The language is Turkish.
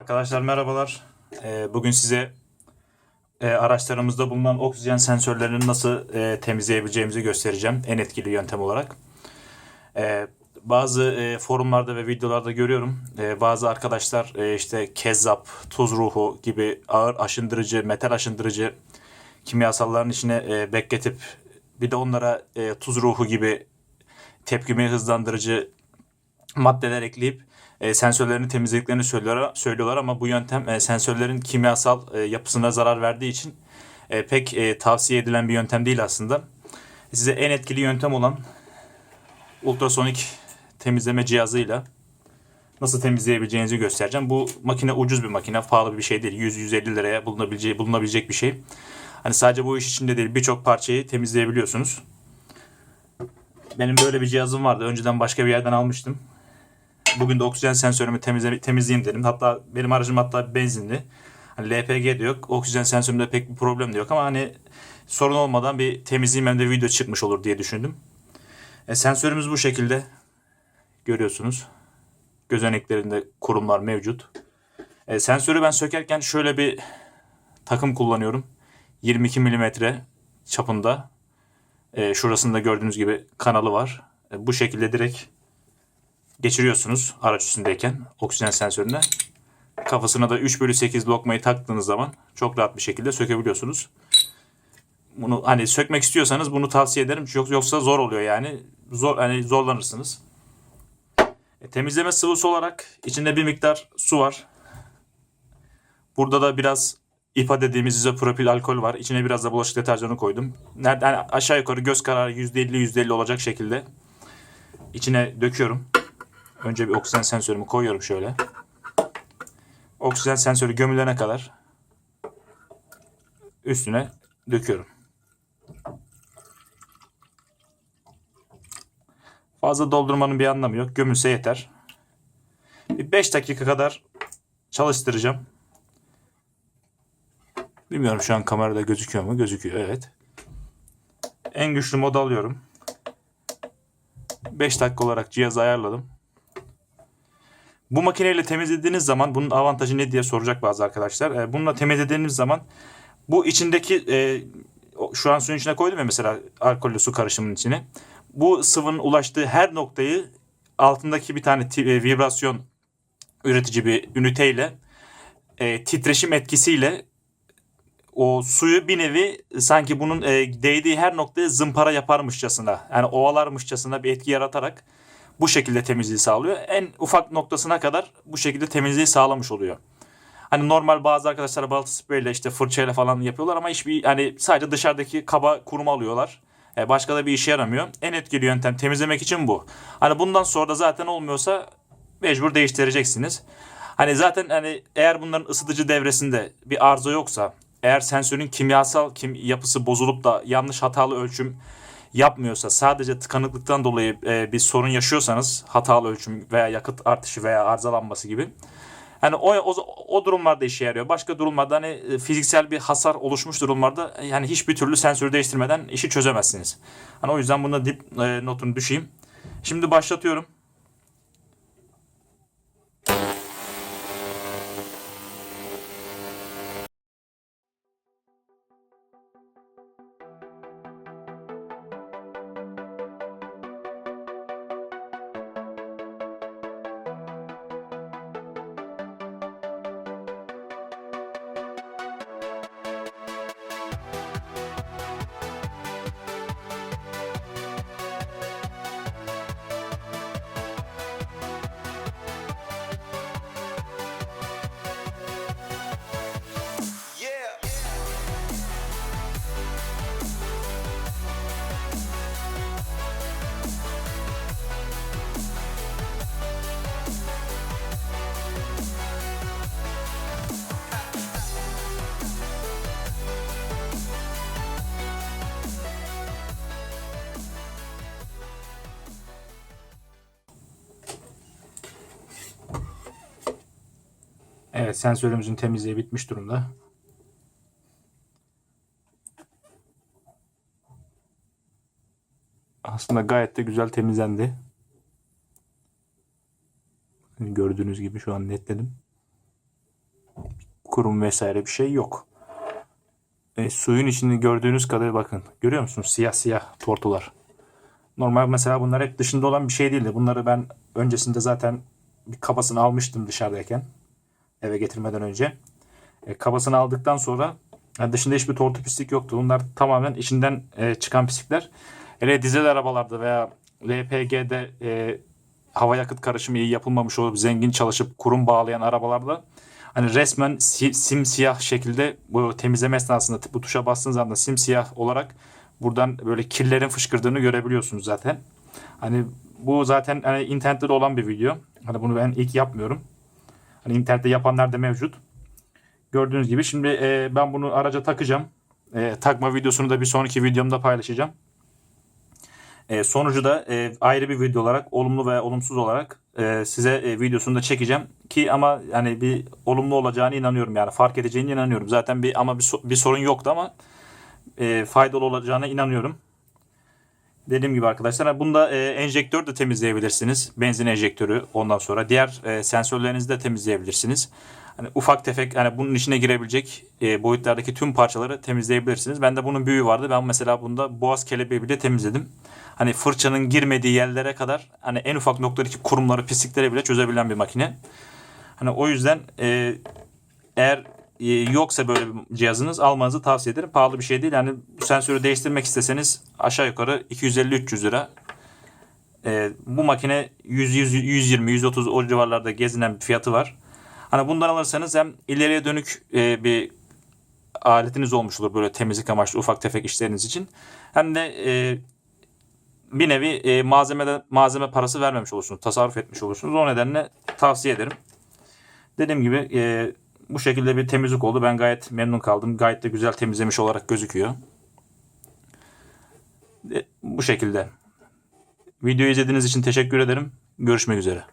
Arkadaşlar merhabalar. Ee, Bugün size e, araçlarımızda bulunan oksijen sensörlerini nasıl e, temizleyebileceğimizi göstereceğim en etkili yöntem olarak. Ee, Bazı e, forumlarda ve videolarda görüyorum. e, Bazı arkadaşlar işte kezzap, tuz ruhu gibi ağır aşındırıcı, metal aşındırıcı kimyasalların içine bekletip bir de onlara tuz ruhu gibi tepkimi hızlandırıcı maddeler ekleyip e, sensörlerini temizlediklerini söylüyorlar, söylüyorlar ama bu yöntem e, sensörlerin kimyasal e, yapısına zarar verdiği için e, pek e, tavsiye edilen bir yöntem değil aslında. Size en etkili yöntem olan ultrasonik temizleme cihazıyla nasıl temizleyebileceğinizi göstereceğim. Bu makine ucuz bir makine, pahalı bir şey değil. 100-150 liraya bulunabileceği, bulunabilecek bir şey. Hani sadece bu iş içinde değil, birçok parçayı temizleyebiliyorsunuz. Benim böyle bir cihazım vardı. Önceden başka bir yerden almıştım. Bugün de oksijen sensörümü temizle, temizleyeyim dedim. Hatta benim aracım hatta benzinli. Hani LPG de yok. Oksijen sensörümde pek bir problem de yok ama hani sorun olmadan bir temizleyeyim hem de video çıkmış olur diye düşündüm. E, sensörümüz bu şekilde. Görüyorsunuz. Gözeneklerinde kurumlar mevcut. E, sensörü ben sökerken şöyle bir takım kullanıyorum. 22 mm çapında. E, şurasında gördüğünüz gibi kanalı var. E, bu şekilde direkt geçiriyorsunuz araç üstündeyken oksijen sensörüne. Kafasına da 3 bölü 8 lokmayı taktığınız zaman çok rahat bir şekilde sökebiliyorsunuz. Bunu hani sökmek istiyorsanız bunu tavsiye ederim. Yok yoksa zor oluyor yani. Zor hani zorlanırsınız. E, temizleme sıvısı olarak içinde bir miktar su var. Burada da biraz İPA dediğimiz izopropil alkol var. İçine biraz da bulaşık deterjanı koydum. Nereden yani aşağı yukarı göz kararı %50 %50 olacak şekilde içine döküyorum. Önce bir oksijen sensörümü koyuyorum şöyle. Oksijen sensörü gömülene kadar üstüne döküyorum. Fazla doldurmanın bir anlamı yok. Gömülse yeter. Bir 5 dakika kadar çalıştıracağım. Bilmiyorum şu an kamerada gözüküyor mu? Gözüküyor evet. En güçlü modu alıyorum. 5 dakika olarak cihazı ayarladım. Bu makineyle temizlediğiniz zaman bunun avantajı ne diye soracak bazı arkadaşlar. Ee, bununla temizlediğiniz zaman bu içindeki e, şu an suyun içine koydum ya mesela alkollü su karışımının içine. Bu sıvının ulaştığı her noktayı altındaki bir tane e, vibrasyon üretici bir üniteyle e, titreşim etkisiyle o suyu bir nevi sanki bunun e, değdiği her noktaya zımpara yaparmışçasına yani ovalarmışçasına bir etki yaratarak bu şekilde temizliği sağlıyor. En ufak noktasına kadar bu şekilde temizliği sağlamış oluyor. Hani normal bazı arkadaşlar balta spreyle işte fırçayla falan yapıyorlar ama hiçbir hani sadece dışarıdaki kaba kurumu alıyorlar. E, başka da bir işe yaramıyor. En etkili yöntem temizlemek için bu. Hani bundan sonra da zaten olmuyorsa mecbur değiştireceksiniz. Hani zaten hani eğer bunların ısıtıcı devresinde bir arıza yoksa, eğer sensörün kimyasal kim yapısı bozulup da yanlış hatalı ölçüm yapmıyorsa, sadece tıkanıklıktan dolayı e, bir sorun yaşıyorsanız, hatalı ölçüm veya yakıt artışı veya arızalanması gibi Hani o, o, o durumlarda işe yarıyor. Başka durumlarda hani e, fiziksel bir hasar oluşmuş durumlarda e, yani hiçbir türlü sensörü değiştirmeden işi çözemezsiniz. Hani o yüzden bunda dip e, notunu düşeyim. Şimdi başlatıyorum. Evet sensörümüzün temizliği bitmiş durumda. Aslında gayet de güzel temizlendi. Gördüğünüz gibi şu an netledim. kurum vesaire bir şey yok. E, suyun içinde gördüğünüz kadar bakın. Görüyor musunuz? Siyah siyah tortular. Normal mesela bunlar hep dışında olan bir şey değildi. Bunları ben öncesinde zaten bir kabasını almıştım dışarıdayken. Eve getirmeden önce. E, kabasını aldıktan sonra dışında hiçbir tortu pislik yoktu. Bunlar tamamen içinden e, çıkan pislikler. Hele dizel arabalarda veya LPG'de e, hava yakıt karışımı iyi yapılmamış olup zengin çalışıp kurum bağlayan arabalarda hani resmen si- simsiyah şekilde bu temizleme esnasında bu tuşa bastığınız anda simsiyah olarak buradan böyle kirlerin fışkırdığını görebiliyorsunuz zaten. Hani bu zaten hani internette de olan bir video. Hani bunu ben ilk yapmıyorum. Hani internette yapanlar da mevcut. Gördüğünüz gibi şimdi e, ben bunu araca takacağım. E, takma videosunu da bir sonraki videomda paylaşacağım. E, sonucu da e, ayrı bir video olarak olumlu veya olumsuz olarak e, size e, videosunu da çekeceğim ki ama yani bir olumlu olacağını inanıyorum yani fark edeceğine inanıyorum. Zaten bir ama bir, bir sorun yoktu ama e, faydalı olacağına inanıyorum. Dediğim gibi arkadaşlar bunda e, enjektör de temizleyebilirsiniz. Benzin enjektörü ondan sonra diğer e, sensörlerinizi de temizleyebilirsiniz. Hani ufak tefek hani bunun içine girebilecek e, boyutlardaki tüm parçaları temizleyebilirsiniz. Bende bunun büyüğü vardı. Ben mesela bunda boğaz kelebeği bile temizledim. Hani fırçanın girmediği yerlere kadar hani en ufak noktadaki kurumları, pislikleri bile çözebilen bir makine. Hani o yüzden e, eğer yoksa böyle bir cihazınız almanızı tavsiye ederim. Pahalı bir şey değil. Yani sensörü değiştirmek isteseniz aşağı yukarı 250-300 lira. E, bu makine 100, 100, 120, 130 o civarlarda gezinen bir fiyatı var. Hani bundan alırsanız hem ileriye dönük e, bir aletiniz olmuş olur böyle temizlik amaçlı ufak tefek işleriniz için. Hem de e, bir nevi e, malzemede malzeme parası vermemiş olursunuz. Tasarruf etmiş olursunuz. O nedenle tavsiye ederim. Dediğim gibi e, bu şekilde bir temizlik oldu. Ben gayet memnun kaldım. Gayet de güzel temizlemiş olarak gözüküyor. E, bu şekilde. Videoyu izlediğiniz için teşekkür ederim. Görüşmek üzere.